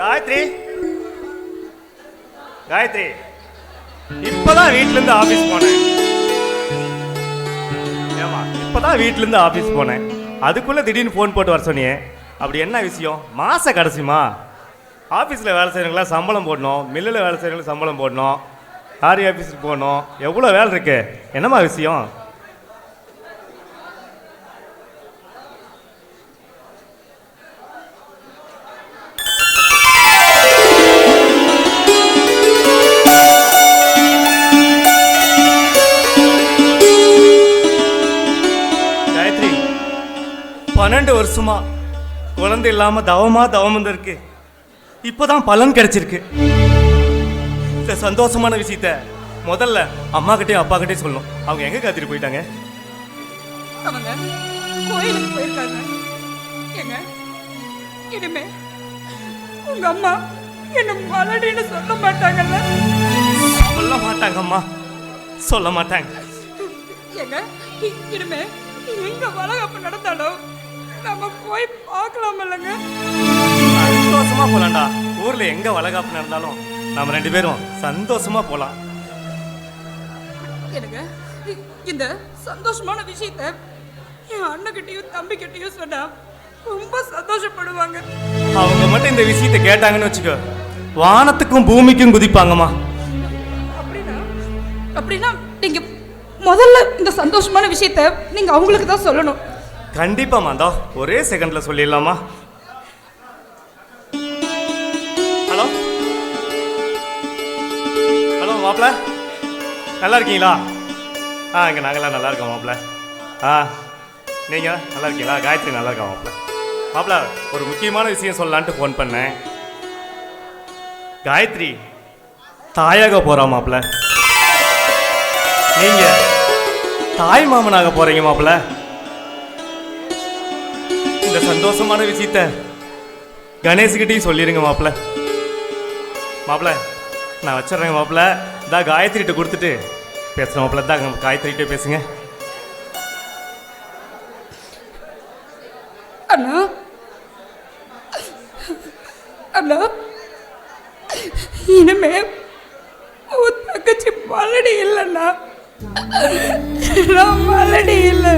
காயத்ரி. காயத்ரி. இப்பதான் வீட்ல இருந்து ஆபீஸ் போனேன். ஏமா இப்பதான் வீட்ல இருந்து ஆபீஸ் போனேன். அதுக்குள்ள திடீர்னு ஃபோன் போட்டு வர சொன்னியே அப்படி என்ன விஷயம்? மாச கடைசிமா ஆஃபீஸில் வேலை செய்கிறவங்களாம் சம்பளம் போடணும் மில்லில் வேலை செய்கிறவங்களுக்கு சம்பளம் போடணும் ஆரி ஆஃபீஸுக்கு போகணும் எவ்வளோ வேலை இருக்கு? என்னம்மா விஷயம்? பன்னெண்டு வருஷமா குழந்தை இல்லாம தவமா தவம் வந்திருக்கு. இப்போதான் பலன் கிடைச்சிருக்கு. இந்த சந்தோஷமான விஷயத்த முதல்ல அம்மா கிட்டயும் அப்பா கிட்டயும் சொல்லணும். அவங்க எங்க காத்திட்டு போயிட்டாங்க? அவங்க கோயிலுக்கு போயிருக்காங்க. ஏங்க இனிமே உங்க அம்மா என்ன மலடின்னு சொல்ல மாட்டாங்கல்ல? சொல்ல மாட்டாங்க அம்மா. சொல்ல மாட்டாங்க. ஏங்க இனிமே எங்க வளகாப்பு நடந்தாலும் நம்ம போய் பார்க்கலாம் இல்லைங்க. சந்தோஷமா போலாம்டா. ஊர்ல எங்க வளகாப்பு நடந்தாலும் நாம ரெண்டு பேரும் சந்தோஷமா போலாம். எனக்கு இந்த சந்தோஷமான விஷயத்த என் அண்ணகிட்டயும் தம்பிக்கிட்டயும் சொன்னா ரொம்ப சந்தோஷப்படுவாங்க. அவங்க மட்டும் இந்த விஷயத்தை கேட்டாங்கன்னு வச்சுக்கோ. வானத்துக்கும் பூமிக்கும் குதிப்பாங்கம்மா. அப்படின்னா அப்படின்னா நீங்க முதல்ல இந்த சந்தோஷமான விஷயத்த நீங்க அவங்களுக்கு தான் சொல்லணும். கண்டிப்பா மாந்தா. ஒரே செகண்ட்ல சொல்லிடலாமா? ஹலோ? ஹலோ மாப்பிள. நல்லா இருக்கீங்களா? ஆ இங்கே நாங்களாம் நல்லா இருக்கோம் மாப்பிள. ஆ நீங்கள் நல்லா இருக்கீங்களா? காயத்ரி நல்லா இருக்கா மாப்பிள? மாப்பிள ஒரு முக்கியமான விஷயம் சொல்லலான்ட்டு ஃபோன் பண்ணேன். காயத்ரி தாயாக போகிறா மாப்பிள. நீங்கள் தாய் மாமனாக போகிறீங்க மாப்பிள. இந்த சந்தோஷமான விஷயத்த கணேஷ்கிட்டையும் சொல்லிடுங்க மாப்பிள. மாப்பிள நான் வச்சிடுறேன் மாப்பிள. இதா காயத்ரிகிட்ட கொடுத்துட்டு பேசுகிறேன் மாப்பிள. தான் காயத்ரிகிட்ட பேசுங்க. அண்ணா. அண்ணா. இனிமே உன் தங்கச்சி மலடி இல்லைண்ணா. நான் மலடி இல்லை.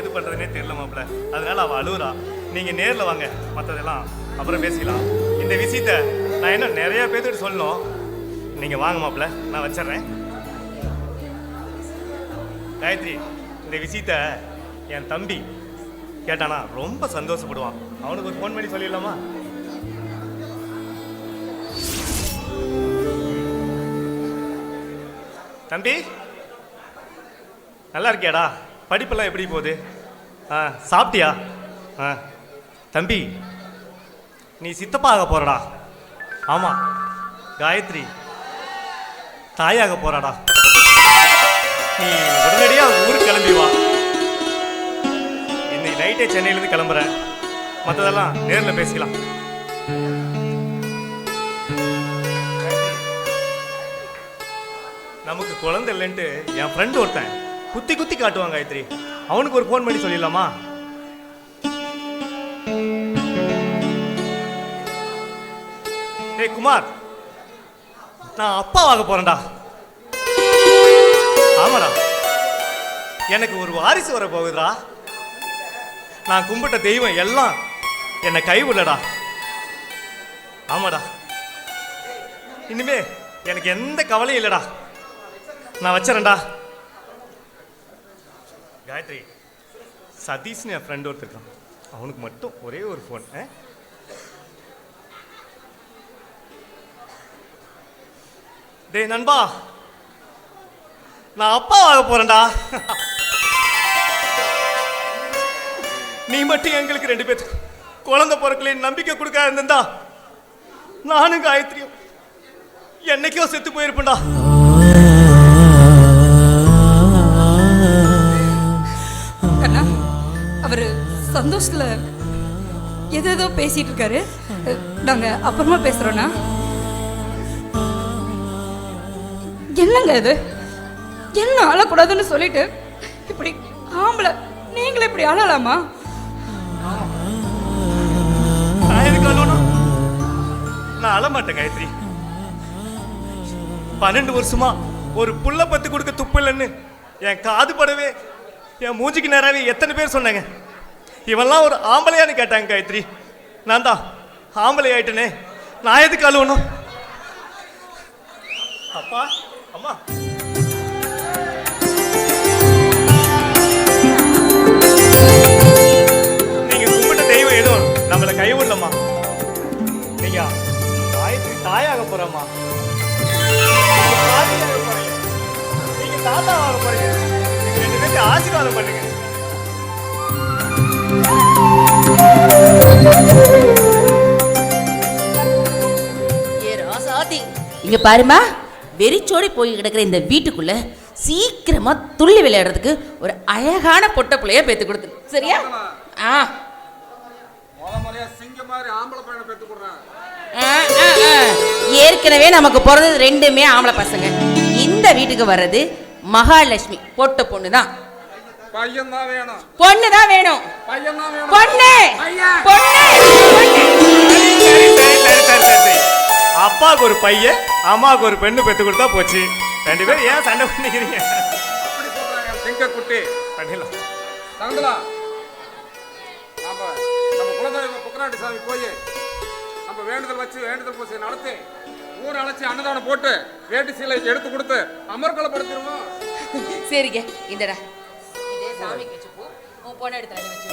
எது பண்ணுறதுனே தெரியல மாப்பிள அதனால அவள் அழுகுறா நீங்கள் நேரில் வாங்க. மற்றதெல்லாம் அப்புறம் பேசிக்கலாம். இந்த விஷயத்த நான் இன்னும் நிறைய பேர்த்துட்டு சொல்லணும். நீங்கள் வாங்க மாப்பிள நான் வச்சிடுறேன். காயத்ரி இந்த விஷயத்த என் தம்பி கேட்டானா ரொம்ப சந்தோஷப்படுவான். அவனுக்கு ஒரு ஃபோன் பண்ணி சொல்லிடலாமா? தம்பி நல்லா இருக்கியாடா? படிப்பெல்லாம் எப்படி போகுது? ஆ சாப்பிட்டியா? ஆ தம்பி நீ சித்தப்பா ஆக போறடா. ஆமாம் காயத்ரி தாயாக போகிறாடா நீ உடனடியாக ஊருக்கு கிளம்பி வா. இன்னைக்கு நைட்டே சென்னையிலேருந்து கிளம்புறேன் மற்றதெல்லாம் நேரில் பேசிக்கலாம். நமக்கு குழந்தை இல்லைன்ட்டு என் ஃப்ரெண்டு ஒருத்தன் குத்தி குத்தி காட்டுவான் காயத்ரி. அவனுக்கு ஒரு ஃபோன் பண்ணி சொல்லிடலாமா? ஏய் குமார் நான் அப்பாவாக போறேன்டா. ஆமாடா. எனக்கு ஒரு வாரிசு வர போகுதுடா. நான் கும்பிட்ட தெய்வம் எல்லாம் என்னை கைவிடலடா. ஆமாடா. இனிமே எனக்கு எந்த கவலையும் இல்லைடா. நான் வச்சிடறேன்டா காயத்ரி சதீஷ்னு என் ஃப்ரெண்ட் ஒருத்தர் இருக்கான். அவனுக்கு மட்டும் ஒரே ஒரு ஃபோன் டேய் நண்பா நான் அப்பா ஆக போறேன்டா. நீ மட்டும் எங்களுக்கு ரெண்டு பேருக்கு குழந்தை பிறக்கலைன்னு நம்பிக்கை கொடுக்காத இருந்தா நானும் காயத்ரியும் என்னைக்கோ செத்து போயிருப்பேன்டா. சந்தோஷத்தில் எது ஏதோ பேசிட்டு இருக்காரு. அஹ், அப்புறமா பேசுகிறோண்ணா என்னங்க இது? என்ன அழக்கூடாதுன்னு சொல்லிட்டு இப்படி ஆம்பளை நீங்களே இப்படி அழலாமா நான் எதுக்கு நான் அழமாட்டேன் காயத்ரி. பன்னெண்டு வருஷமா ஒரு புள்ள பத்து கொடுக்க துப்பில்லைன்னு என் காது படவே என் மூஞ்சிக்கு நேராவே எத்தனை பேர் சொன்னாங்க? இவன்லாம் ஒரு ஆம்பளையான்னு கேட்டாங்க காயத்ரி. நான் தான் ஆம்பளை ஆயிட்டனே. நான் எதுக்கு அழுவணும்? அப்பா அம்மா. நீங்க கும்பிட்ட தெய்வம் எதுவும் நம்மளை கைவிடலம்மா. நீங்க காயத்ரி தாயாக போறம்மா. நீங்க பாட்டியாக போறீங்க. நீங்க தாத்தாவாக போறீங்க. நீங்க ரெண்டு பேரும் ஆசீர்வாதம் பண்ணுங்க. இங்க பாருமா வெறிச்சோடி போய் கிடக்கிற இந்த வீட்டுக்குள்ள சீக்கிரமா துள்ளி விளையாடுறதுக்கு ஒரு அழகான பொட்ட பிள்ளைய பேத்து கொடுத்து சரியா? ஆ. ஏற்கனவே நமக்கு பிறந்தது ரெண்டுமே ஆம்பளை பசங்க. இந்த வீட்டுக்கு வர்றது மகாலட்சுமி பொட்ட பொண்ணு தான். பையன் தான் வேணும். பொண்ணு தான் வேணும். பொண்ணு. பொண்ணு! அப்பாவுக்கு ஒரு பையன் அம்மாவுக்கு ஒரு பெண்ணு பெத்து கொடுத்தா போச்சு. ரெண்டு பேரும் ஏன் சண்டை பண்ணிக்கிறீங்க? அப்படி சொல்றாங்க. சிங்க குட்டி பண்ணிடலாம். தங்கலா நாம நம்ம குலதெய்வ புக்கராட்டி சாமி போய் நம்ம வேண்டுதல் வச்சு வேண்டுதல் பூசை நடத்தி ஊர் அழைச்சி அன்னதானம் போட்டு வேட்டி சீலை எடுத்து கொடுத்து அமர்கலப்படுத்திடுவோம் சரிங்க இந்தடா. இதே சாமிக்கு வச்சுப்போ. உன் பொண்ணு எடுத்து வச்சு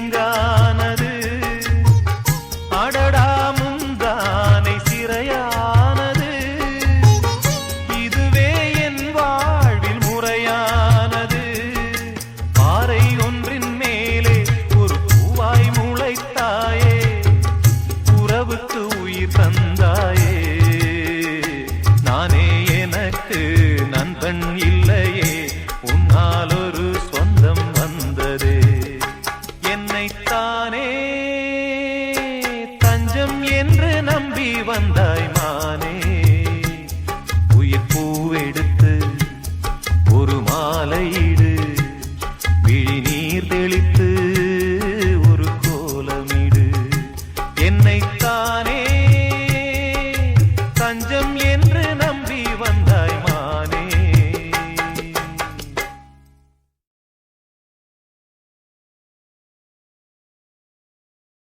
ganga